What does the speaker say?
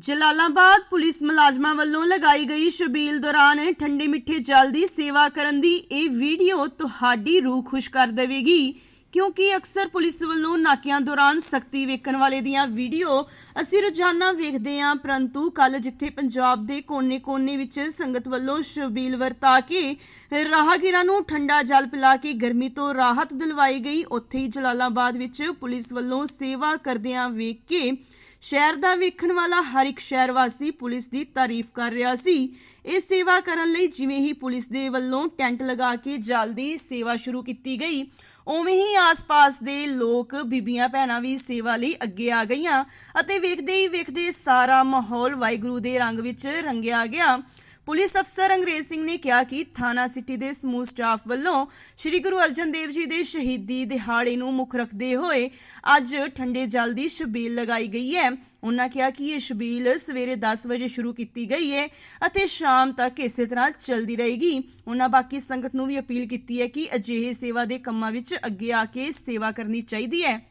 Jalalabad police ਮੁਲਾਜ਼ਮਾਂ ਵੱਲੋਂ ਲਗਾਈ ਗਈ ਸ਼ਬੀਲ ਦੌਰਾਨ ਠੰਡੇ ਮਿੱਠੇ ਜਲ ਦੀ ਸੇਵਾ ਕਰਨ ਦੀ ਇਹ ਵੀਡੀਓ ਤੁਹਾਡੀ ਰੂਹ ਖੁਸ਼ ਕਰ ਦੇਵੇਗੀ। ਕਿਉਂਕਿ ਅਕਸਰ ਪੁਲਿਸ ਵੱਲੋਂ ਨਾਕਿਆਂ ਦੌਰਾਨ ਸਖਤੀ ਵੇਖਣ ਵਾਲੇ ਦੀਆਂ ਵੀਡੀਓ ਅਸੀਂ ਰੋਜ਼ਾਨਾ ਵੇਖਦੇ ਹਾਂ, ਪਰੰਤੂ ਕੱਲ ਜਿੱਥੇ ਪੰਜਾਬ ਦੇ ਕੋਨੇ-ਕੋਨੇ ਵਿੱਚ ਸੰਗਤ ਵੱਲੋਂ ਸ਼ਬੀਲ ਵਰਤਾ ਕੇ ਰਾਹਗੀਰਾਂ ਨੂੰ ਠੰਡਾ ਜਲ ਪਿਲਾ ਕੇ ਗਰਮੀ ਤੋਂ ਰਾਹਤ ਦਿਲਵਾਈ ਗਈ, ਉੱਥੇ ਹੀ ਜਲਾਲਾਬਾਦ ਵਿੱਚ ਪੁਲਿਸ ਵੱਲੋਂ ਸੇਵਾ ਕਰਦਿਆਂ ਵੇਖ ਕੇ ਸ਼ਹਿਰ ਦਾ ਵੇਖਣ ਵਾਲਾ ਹਰ ਇੱਕ ਸ਼ਹਿਰ ਵਾਸੀ ਪੁਲਿਸ ਦੀ ਤਾਰੀਫ ਕਰ ਰਿਹਾ ਸੀ। ਇਹ ਸੇਵਾ ਕਰਨ ਲਈ ਜਿਵੇਂ ਹੀ ਪੁਲਿਸ ਦੇ ਵੱਲੋਂ ਟੈਂਟ ਲਗਾ ਕੇ ਜਲ ਦੀ ਸੇਵਾ ਸ਼ੁਰੂ ਕੀਤੀ ਗਈ ਉਵੇਂ ਹੀ ਆਸ-ਪਾਸ ਦੇ ਲੋਕ, ਬੀਬੀਆਂ, ਭੈਣਾਂ ਵੀ ਸੇਵਾ ਲਈ ਅੱਗੇ ਆ ਗਈਆਂ ਅਤੇ ਵੇਖਦੇ ਹੀ ਵੇਖਦੇ ਸਾਰਾ ਮਾਹੌਲ ਵਾਹਿਗੁਰੂ ਦੇ ਰੰਗ ਵਿੱਚ ਰੰਗਿਆ ਗਿਆ। ਪੁਲਿਸ ਅਫਸਰ ਅੰਗਰੇਜ਼ ਸਿੰਘ ਨੇ ਕਿਹਾ ਕਿ ਥਾਣਾ ਸਿਟੀ ਦੇ ਸਮੂਹ ਸਟਾਫ ਵੱਲੋਂ ਸ੍ਰੀ ਗੁਰੂ ਅਰਜਨ ਦੇਵ ਜੀ ਦੇ ਸ਼ਹੀਦੀ ਦਿਹਾੜੇ ਨੂੰ ਮੁੱਖ ਰੱਖਦੇ ਹੋਏ ਅੱਜ ਠੰਡੇ ਜਲ ਦੀ ਛਬੀਲ ਲਗਾਈ ਗਈ ਹੈ। ਉਹਨਾਂ ਕਿਹਾ ਕਿ ਇਹ ਸ਼ਬੀਲ ਸਵੇਰੇ 10 ਵਜੇ ਸ਼ੁਰੂ ਕੀਤੀ ਗਈ ਹੈ ਅਤੇ ਸ਼ਾਮ ਤੱਕ ਇਸੇ ਤਰ੍ਹਾਂ ਚੱਲਦੀ ਰਹੇਗੀ। ਉਹਨਾਂ ਬਾਕੀ ਸੰਗਤ ਨੂੰ ਵੀ ਅਪੀਲ ਕੀਤੀ ਹੈ ਕਿ ਅਜਿਹੇ ਸੇਵਾ ਦੇ ਕੰਮਾਂ ਵਿੱਚ ਅੱਗੇ ਆ ਕੇ ਸੇਵਾ ਕਰਨੀ ਚਾਹੀਦੀ ਹੈ।